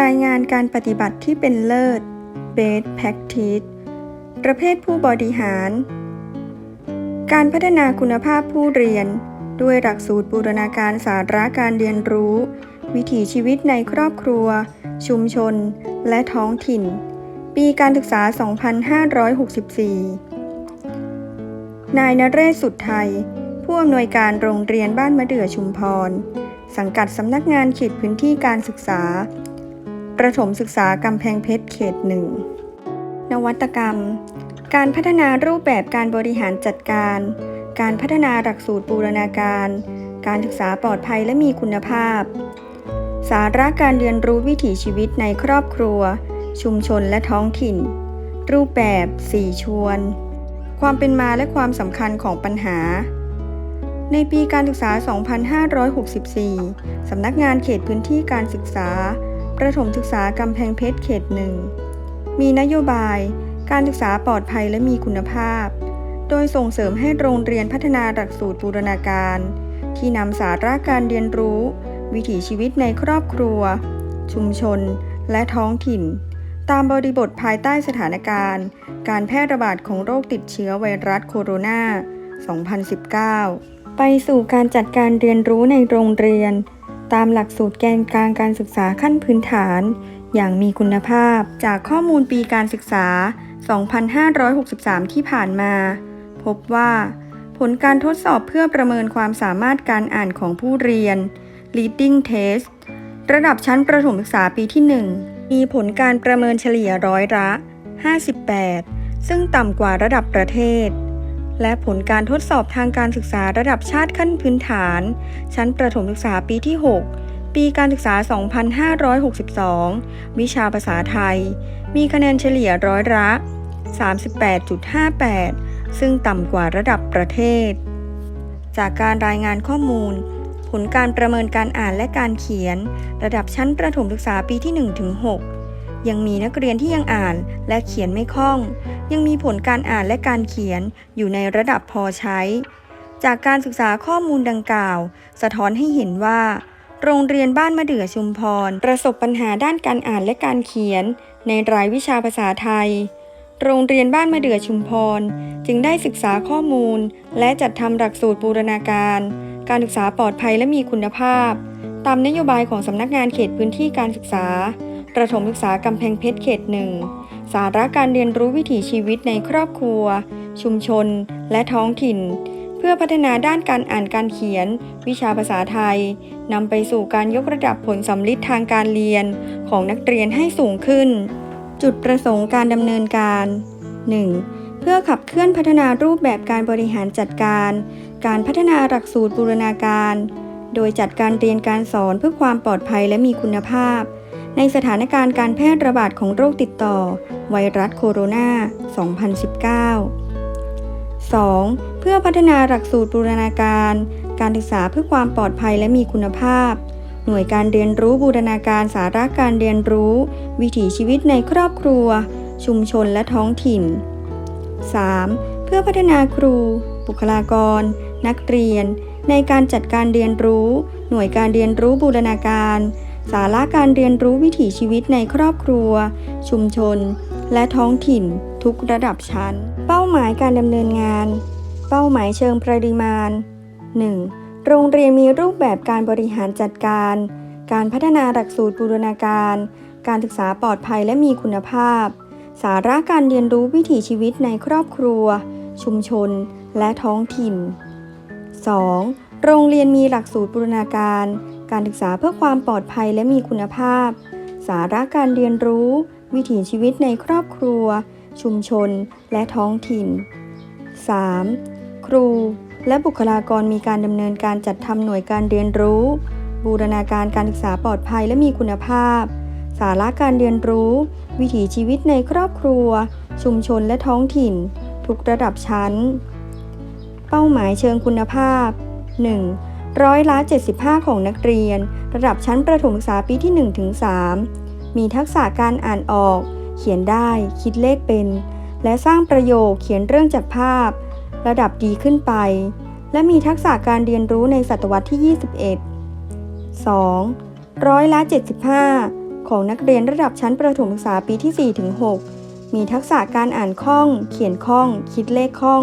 รายงานการปฏิบัติที่เป็นเลิศ Best Practice ประเภทผู้บริหาร การพัฒนาคุณภาพผู้เรียน ด้วยหลักสูตรบูรณาการสาระการเรียนรู้ วิถีชีวิตในครอบครัว ชุมชน และท้องถิ่น ปีการศึกษา 2564 นายนเรศสุดไทย ผู้อำนวยการโรงเรียนบ้านมะเดื่อชุมพร สังกัดสำนักงานเขตพื้นที่การศึกษา ประถมศึกษากำแพงเพชรเขตหนึ่งนวัตกรรม การพัฒนารูปแบบการบริหารจัดการ การพัฒนาหลักสูตรบูรณาการ การศึกษาปลอดภัยและมีคุณภาพ สาระการเรียนรู้วิถีชีวิตในครอบครัว ชุมชนและท้องถิ่น รูปแบบ 4 ชวน ความเป็นมาและความสำคัญของปัญหาในปีการศึกษา 2564 สำนักงานเขตพื้นที่การศึกษา ประถมศึกษากำแพงเพชรเขตหนึ่ง มีนโยบายการศึกษาปลอดภัยและมีคุณภาพ โดยส่งเสริมให้โรงเรียนพัฒนาหลักสูตรบูรณาการ ที่นำสาระการเรียนรู้ วิถีชีวิตในครอบครัว ชุมชน และท้องถิ่น ตามบริบทภายใต้สถานการณ์ การแพร่ระบาดของโรคติดเชื้อไวรัสโคโรนา 2019 ไปสู่การจัดการเรียนรู้ในโรงเรียน ตามหลักสูตรแกนกลางการศึกษาขั้นพื้นฐาน อย่างมีคุณภาพ จากข้อมูลปีการศึกษา 2563 ที่ผ่านมา พบว่า ผลการทดสอบเพื่อประเมินความสามารถการอ่านของผู้เรียน Reading Test ระดับชั้นประถมศึกษาปีที่ 1 มีผลการประเมินเฉลี่ยร้อยละ 58 ซึ่งต่ำกว่าระดับประเทศ และผลการทดสอบทางการศึกษาระดับชาติขั้นพื้นฐาน ชั้นประถมศึกษาปีที่ 6 ปีการศึกษา 2562 วิชาภาษาไทย มีคะแนนเฉลี่ยร้อยละ 38.58 ซึ่งต่ำกว่าระดับประเทศ จากการรายงานข้อมูล ผลการประเมินการอ่านและการเขียน ระดับชั้นประถมศึกษาปีที่ 1-6 ยังมีนักเรียนที่ยังอ่านและเขียนไม่คล่อง ยังมีผลการอ่านและการเขียนอยู่ในระดับพอใช้ จากการศึกษาข้อมูลดังกล่าว สะท้อนให้เห็นว่า โรงเรียนบ้านมะเดื่อชุมพร ประสบปัญหาด้านการอ่านและการเขียน ในรายวิชาภาษาไทย โรงเรียนบ้านมะเดื่อชุมพร จึงได้ศึกษาข้อมูล และจัดทำหลักสูตรบูรณาการ การศึกษาปลอดภัยและมีคุณภาพ ตามนโยบายของสำนักงานเขตพื้นที่การศึกษา ประถมศึกษากำแพงเพชรเขตหนึ่งสาระการเรียนรู้วิถีชีวิตในครอบครัว ชุมชน และท้องถิ่น เพื่อพัฒนาด้านการอ่านการเขียน วิชาภาษาไทยนำไปสู่การยกระดับผลสำลิดทางการเรียนของนักเรียนให้สูงขึ้น จุดประสงค์การดำเนินการ 1. เพื่อขับเคลื่อนพัฒนารูปแบบการบริหารจัดการ การพัฒนาหลักสูตรบูรณาการ โดยจัดการเรียนการสอนเพื่อความปลอดภัยและมีคุณภาพ ในสถานการณ์การแพร่ระบาดของโรคติดต่อ ไวรัสโคโรนา 2019 2. เพื่อพัฒนาหลักสูตรบูรณาการ การศึกษาเพื่อความปลอดภัยและมีคุณภาพ หน่วยการเรียนรู้บูรณาการสาระการเรียนรู้ วิถีชีวิตในครอบครัว ชุมชนและท้องถิ่น 3. เพื่อพัฒนาครู บุคลากร นักเรียน ในการจัดการเรียนรู้ หน่วยการเรียนรู้บูรณาการ สาระการเรียนรู้วิถีชีวิตในครอบครัว ชุมชน และท้องถิ่น ทุกระดับชั้น เป้าหมายการดำเนินงาน เป้าหมายเชิงปริมาณ 1. โรงเรียนมีรูปแบบการบริหารจัดการ การพัฒนาหลักสูตรบูรณาการ การศึกษาปลอดภัยและมีคุณภาพ สาระการเรียนรู้วิถีชีวิตในครอบครัว ชุมชน และท้องถิ่น 2. โรงเรียนมีหลักสูตรบูรณาการ การศึกษาเพื่อความปลอดภัยและมีคุณภาพ สาระการเรียนรู้ วิถีชีวิตในครอบครัว ชุมชน และท้องถิ่น 3. ครู และบุคลากรมีการดำเนินการจัดทำหน่วยการเรียนรู้ บูรณาการการศึกษาปลอดภัยและมีคุณภาพ สาระการเรียนรู้ วิถีชีวิตในครอบครัว ชุมชนและท้องถิ่น ทุกระดับชั้น เป้าหมายเชิงคุณภาพ 1. ร้อยละ 75 ของนักเรียน ระดับชั้นประถมศึกษาปีที่1ถึง3มีทักษะการอ่านออก เขียนได้ คิดเลขเป็น และสร้างประโยคเขียนเรื่องจากภาพ ระดับดีขึ้นไป และมีทักษะการเรียนรู้ในศตวรรษที่ 21 2. ร้อยละ 75 ของนักเรียนระดับชั้นประถมศึกษาปีที่4ถึง6มีทักษะการอ่านคล่อง เขียนคล่อง คิดเลขคล่อง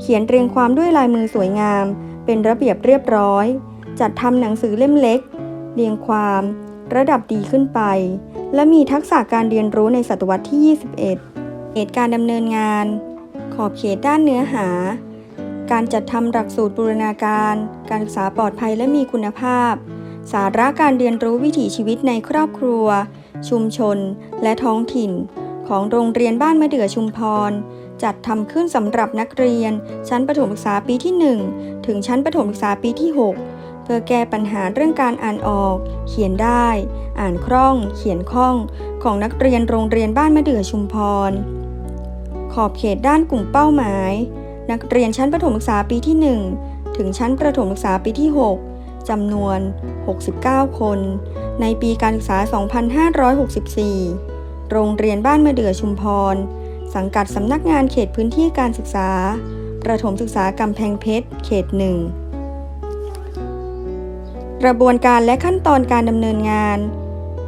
เขียนเรียงความด้วยลายมือสวยงาม เป็นระเบียบเรียบร้อย จัดทำหนังสือเล่มเล็ก เรียงความ ระดับดีขึ้นไป และมีทักษะการเรียนรู้ในศตวรรษที่ 21 เหตุการดำเนินงาน ขอบเขตด้านเนื้อหา การจัดทำหลักสูตรบูรณาการ การศึกษาปลอดภัยและมีคุณภาพ สาระการเรียนรู้วิถีชีวิตในครอบครัว ชุมชน และท้องถิ่น ของโรงเรียนบ้านมะเดื่อชุมพร จัดทำขึ้นสำหรับนักเรียน ชั้นประถมศึกษาปีที่ 1 ถึงชั้นประถมศึกษาปีที่ 6 เพื่อแก้ปัญหาเรื่องการอ่านออก เขียนได้ อ่านคล่อง เขียนคล่อง ของนักเรียนโรงเรียนบ้านมะเดื่อชุมพร ขอบเขตด้านกลุ่มเป้าหมาย นักเรียนชั้นประถมศึกษาปีที่ 1 ถึงชั้นประถมศึกษาปีที่ 6จำนวน 69 คน ในปีการศึกษา 2564 โรงเรียนบ้านมะเดื่อชุมพร สังกัดสำนักงานเขตพื้นที่การศึกษา ประถมศึกษากำแพงเพชร เขตหนึ่งกระบวนการและขั้นตอนการดำเนินงาน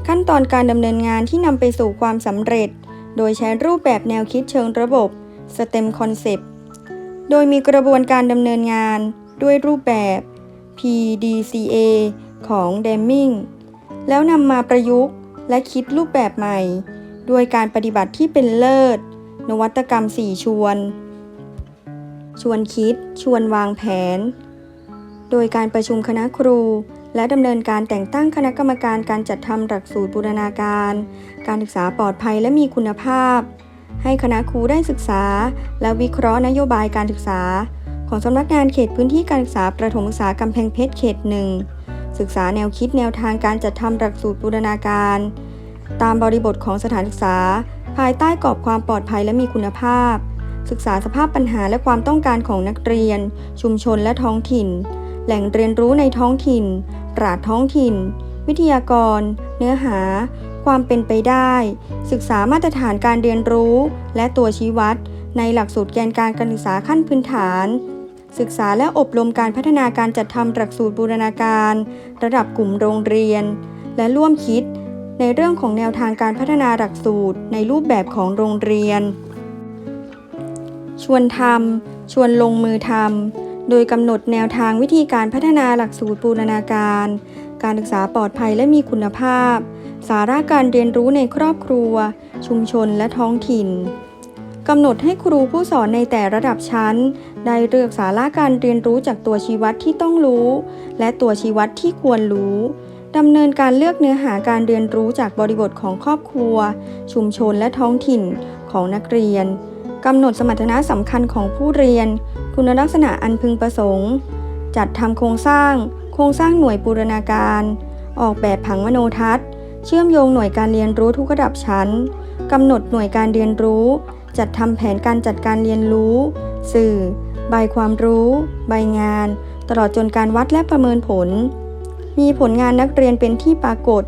ขั้นตอนการดำเนินงานที่นำไปสู่ความสำเร็จ โดยใช้รูปแบบแนวคิดเชิงระบบ STEM Concept โดยมีกระบวนการดำเนินงานด้วยรูปแบบ PDCA ของ Deming แล้วนำมาประยุกต์และคิดรูปแบบใหม่ ด้วยการปฏิบัติที่เป็นเลิศ นวัตกรรม 4 ชวน ชวนคิด ชวนวางแผน โดยการประชุมคณะครู และดำเนินการแต่งตั้งคณะกรรมการการจัดทำหลักสูตรบูรณาการ การศึกษาปลอดภัยและมีคุณภาพ ให้คณะครูได้ศึกษา และวิเคราะห์นโยบายการศึกษา ของสำนักงานเขตพื้นที่การศึกษาประถมศึกษากำแพงเพชรเขตหนึ่งศึกษาแนวคิดแนวทางการจัดทำหลักสูตรบูรณาการ ตามบริบทของสถานศึกษา ภายใต้กรอบความปลอดภัยและมีคุณภาพ ศึกษาสภาพปัญหาและความต้องการของนักเรียน ชุมชนและท้องถิ่น แหล่งเรียนรู้ในท้องถิ่นปราดท้องถิ่น วิทยากร เนื้อหา ความเป็นไปได้ ศึกษามาตรฐานการเรียนรู้ และตัวชี้วัด ในหลักสูตรแกนการการศึกษาขั้นพื้นฐาน ศึกษาและอบรมการพัฒนาการจัดทำหลักสูตรบูรณาการ ระดับกลุ่มโรงเรียน และร่วมคิด ในเรื่องของแนวทางการพัฒนาหลักสูตรในรูปแบบของโรงเรียน ชวนทำชวนลงมือทำโดยกำหนดแนวทางวิธีการพัฒนาหลักสูตรบูรณาการ การศึกษาปลอดภัยและมีคุณภาพ สาระการเรียนรู้ในครอบครัว ชุมชนและท้องถิ่นกำหนดให้ครูผู้สอนในแต่ระดับชั้น ได้เลือกสาระการเรียนรู้จากตัวชี้วัดที่ต้องรู้ และตัวชี้วัดที่ควรรู้ ดำเนินการเลือกเนื้อหาการเรียนรู้จากบริบทของครอบครัว ชุมชนและท้องถิ่นของนักเรียนกำหนดสมรรถนะสำคัญของผู้เรียน คุณลักษณะอันพึงประสงค์ จัดทำโครงสร้าง โครงสร้างหน่วยบูรณาการ ออกแบบผังมโนทัศน์ เชื่อมโยงหน่วยการเรียนรู้ทุกระดับชั้นกำหนดหน่วยการเรียนรู้ จัดทำแผนการจัดการเรียนรู้ สื่อ ใบความรู้ ใบงาน ตลอดจนการวัดและประเมินผล มีผลงานนักเรียนเป็นที่ปรากฏ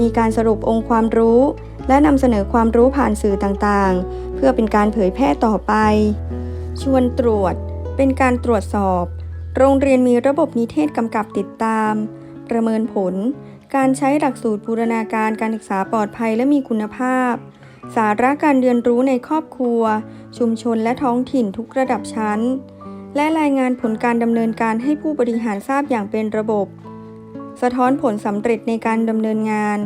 มีการสรุปองค์ความรู้ และนำเสนอความรู้ผ่านสื่อต่างๆ เพื่อเป็นการเผยแพร่ต่อไป ชวนตรวจ เป็นการตรวจสอบ โรงเรียนมีระบบนิเทศกำกับติดตาม ประเมินผล การใช้หลักสูตรบูรณาการการศึกษาปลอดภัยและมีคุณภาพ สาระการเรียนรู้ในครอบครัว ชุมชนและท้องถิ่นทุกระดับชั้น และรายงานผลการดำเนินการให้ผู้บริหารทราบอย่างเป็นระบบ สะท้อนผลสำเร็จในการดำเนินงาน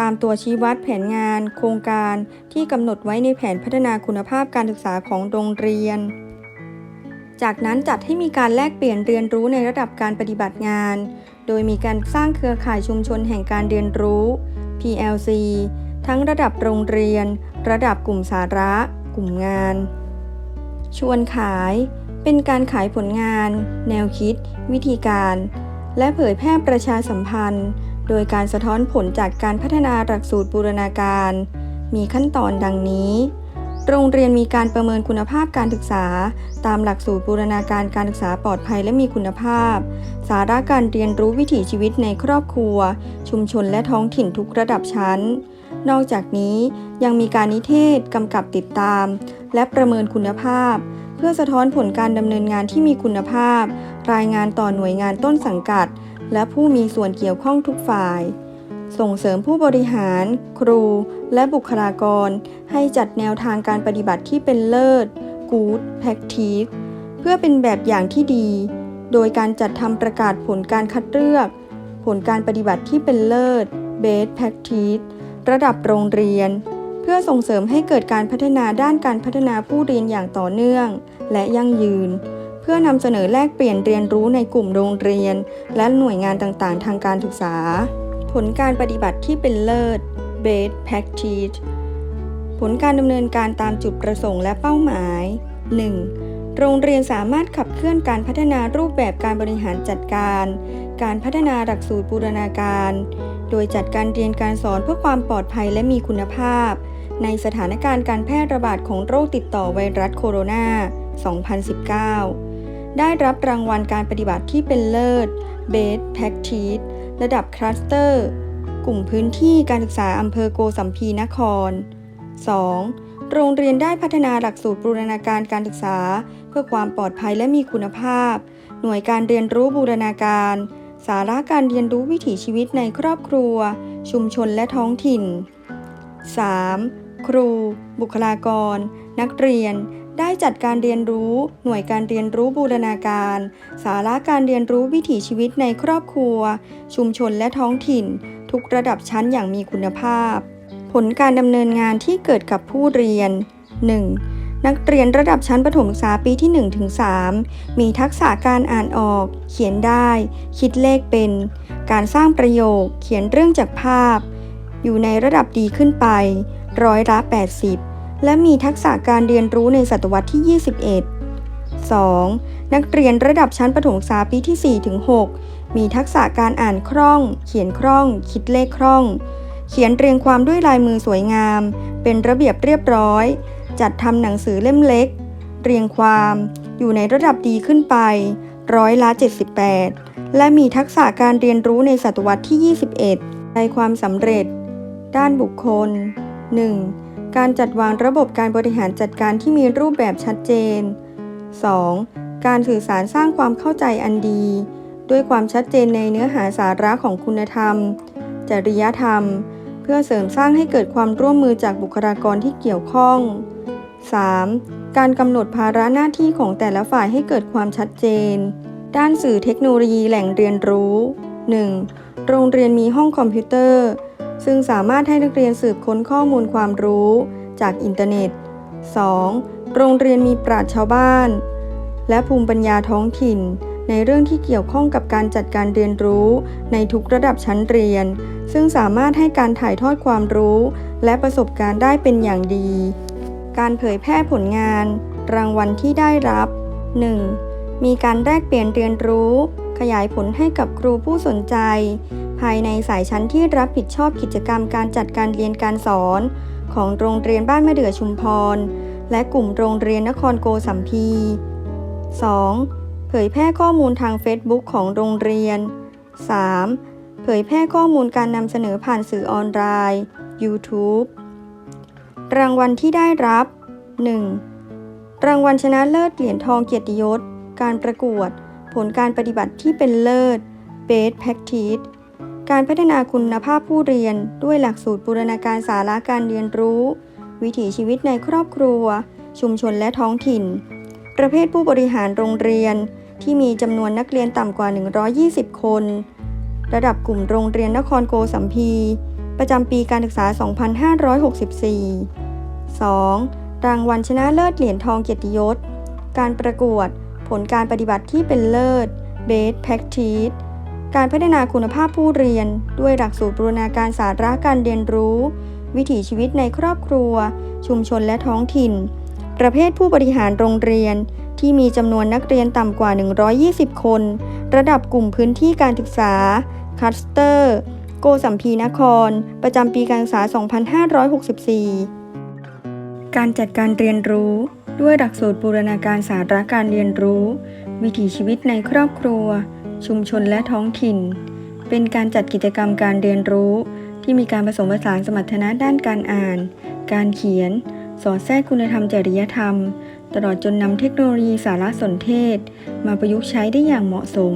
ตามตัวชี้วัดแผนงาน โครงการที่กำหนดไว้ในแผนพัฒนาคุณภาพการศึกษาของโรงเรียน จากนั้นจัดให้มีการแลกเปลี่ยนเรียนรู้ในระดับการปฏิบัติงาน โดยมีการสร้างเครือข่ายชุมชนแห่งการเรียนรู้ PLC ทั้งระดับโรงเรียน ระดับกลุ่มสาระ กลุ่มงาน ชวนขาย เป็นการขายผลงาน แนวคิด วิธีการ และเผยแพร่ประชาสัมพันธ์ โดยการสะท้อนผลจากการพัฒนาหลักสูตรบูรณาการ มีขั้นตอนดังนี้ โรงเรียนมีการประเมินคุณภาพการศึกษา ตามหลักสูตรบูรณาการการศึกษาปลอดภัยและมีคุณภาพ สาระการเรียนรู้วิถีชีวิตในครอบครัว ชุมชนและท้องถิ่นทุกระดับชั้น นอกจากนี้ยังมีการนิเทศกำกับติดตาม และประเมินคุณภาพ พื่อสะท้อนผลการดำเนินงานที่มีคุณภาพ รายงานต่อหน่วยงานต้นสังกัด และผู้มีส่วนเกี่ยวข้องทุกฝ่าย ส่งเสริมผู้บริหาร ครู และบุคลากร ให้จัดแนวทางการปฏิบัติที่เป็นเลิศ Good Practice เพื่อเป็นแบบอย่างที่ดี โดยการจัดทำประกาศผลการคัดเลือก ผลการปฏิบัติที่เป็นเลิศ Best Practice ระดับโรงเรียน เพื่อส่งเสริมให้เกิดการพัฒนาด้านการพัฒนาผู้เรียนอย่างต่อเนื่อง และยั่งยืน เพื่อนำเสนอแลกเปลี่ยนเรียนรู้ในกลุ่มโรงเรียน และหน่วยงานต่างๆ ทางการศึกษา ผลการปฏิบัติที่เป็นเลิศ Best Practice ผลการดำเนินการตามจุดประสงค์และเป้าหมาย 1. โรงเรียนสามารถขับเคลื่อนการพัฒนารูปแบบการบริหารจัดการ การพัฒนาหลักสูตรบูรณาการ โดยจัดการเรียนการสอนเพื่อความปลอดภัยและมีคุณภาพ ในสถานการณ์การแพร่ระบาดของโรคติดต่อไวรัสโคโรนา 2019 ได้รับรางวัลการปฏิบัติที่เป็นเลิศ Best Practice ระดับคลัสเตอร์ กลุ่มพื้นที่การศึกษาอำเภอโกสัมพีนคร 2. โรงเรียนได้พัฒนาหลักสูตรบูรณาการการศึกษา เพื่อความปลอดภัยและมีคุณภาพ หน่วยการเรียนรู้บูรณาการ สาระการเรียนรู้วิถีชีวิตในครอบครัว ชุมชนและท้องถิ่น 3. ครู บุคลากร นักเรียน ได้จัดการเรียนรู้ หน่วยการเรียนรู้บูรณาการ สาระการเรียนรู้วิถีชีวิตในครอบครัว ชุมชนและท้องถิ่น ทุกระดับชั้นอย่างมีคุณภาพ ผลการดำเนินงานที่เกิดกับผู้เรียน 1. นักเรียนระดับชั้นประถมศึกษาปีที่ 1-3 มีทักษะการอ่านออก เขียนได้ คิดเลขเป็น การสร้างประโยค เขียนเรื่องจากภาพ อยู่ในระดับดีขึ้นไป ร้อยละ 80 และมีทักษะการเรียนรู้ในศตวรรษที่ 21 2. นักเรียนระดับชั้นประถมศึกษาปีที่4-6มีทักษะการอ่านคล่อง เขียนคล่อง คิดเลขคล่อง เขียนเรียงความด้วยลายมือสวยงาม เป็นระเบียบเรียบร้อย จัดทำหนังสือเล่มเล็ก เรียงความอยู่ในระดับดีขึ้นไป ร้อยละ 78 และมีทักษะการเรียนรู้ในศตวรรษที่ 21 ในความสำเร็จ ด้านบุคคล 1. การจัดวางระบบการบริหารจัดการที่มีรูปแบบชัดเจน 2. การสื่อสารสร้างความเข้าใจอันดี ด้วยความชัดเจนในเนื้อหาสาระของคุณธรรม จริยธรรม เพื่อเสริมสร้างให้เกิดความร่วมมือจากบุคลากรที่เกี่ยวข้อง 3. การกำหนดภาระหน้าที่ของแต่ละฝ่ายให้เกิดความชัดเจน ด้านสื่อเทคโนโลยีแหล่งเรียนรู้ 1. โรงเรียนมีห้องคอมพิวเตอร์ ซึ่งสามารถให้นักเรียนสืบค้นข้อมูลความรู้จากอินเทอร์เน็ต 2. โรงเรียนมีปราชญ์ชาวบ้าน และภูมิปัญญาท้องถิ่น ในเรื่องที่เกี่ยวข้องกับการจัดการเรียนรู้ในทุกระดับชั้นเรียน ซึ่งสามารถให้การถ่ายทอดความรู้ และประสบการณ์ได้เป็นอย่างดี การเผยแพร่ผลงาน รางวัลที่ได้รับ 1. มีการแลกเปลี่ยนเรียนรู้ ขยายผลให้กับครูผู้สนใจ ภายในสายชั้นที่รับผิดชอบกิจกรรมการจัดการเรียนการสอน ของโรงเรียนบ้านแม่เดือชุมพร และกลุ่มโรงเรียนนครโกสัมพี 2. เผยแพร่ข้อมูลทาง Facebook ของโรงเรียน 3. เผยแพร่ข้อมูลการนำเสนอผ่านสื่อออนไลน์ YouTube รางวัลที่ได้รับ 1. รางวัลชนะเลิศเหรียญทองเกียรติยศ การประกวด ผลการปฏิบัติที่เป็นเลิศ Best Practice การพัฒนาคุณภาพผู้เรียน ด้วยหลักสูตรบูรณาการสาระการเรียนรู้ วิถีชีวิตในครอบครัว ชุมชนและท้องถิ่น ประเภทผู้บริหารโรงเรียน ที่มีจำนวนนักเรียนต่ำกว่า 120 คน ระดับกลุ่มโรงเรียนนครโกสัมพี ประจำปีการศึกษา 2564 2. รางวัลชนะเลิศเหรียญทองเกียรติยศ การประกวด ผลการปฏิบัติที่เป็นเลิศ Best Practice การพัฒนาคุณภาพผู้เรียน ด้วยหลักสูตรบูรณาการสาระการเรียนรู้ วิถีชีวิตในครอบครัว ชุมชนและท้องถิ่น ประเภทผู้บริหารโรงเรียน ที่มีจำนวนนักเรียนต่ำกว่า 120 คน ระดับกลุ่มพื้นที่การศึกษาคัสเตอร์ โกสัมพีนคร ประจำปีการศึกษา 2564 การจัดการเรียนรู้ ด้วยหลักสูตรบูรณาการสาระการเรียนรู้ วิถีชีวิตในครอบครัว ชุมชนและท้องถิ่น เป็นการจัดกิจกรรมการเรียนรู้ ที่มีการผสมผสานสมรรถนะด้านการอ่าน การเขียน สอดแทรกคุณธรรมจริยธรรม ตลอดจนนำเทคโนโลยีสารสนเทศ มาประยุกต์ใช้ได้อย่างเหมาะสม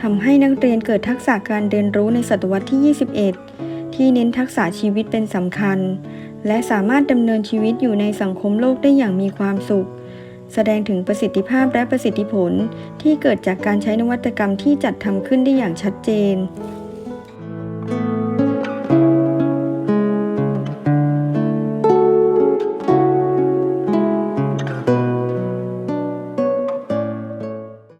ทำให้นักเรียนเกิดทักษะการเรียนรู้ในศตวรรษที่ 21 ที่เน้นทักษะชีวิตเป็นสำคัญ และสามารถดำเนินชีวิตอยู่ในสังคมโลกได้อย่างมีความสุข แสดงถึงประสิทธิภาพและประสิทธิผลที่เกิดจากการใช้นวัตกรรมที่จัดทำขึ้นได้อย่างชัดเจน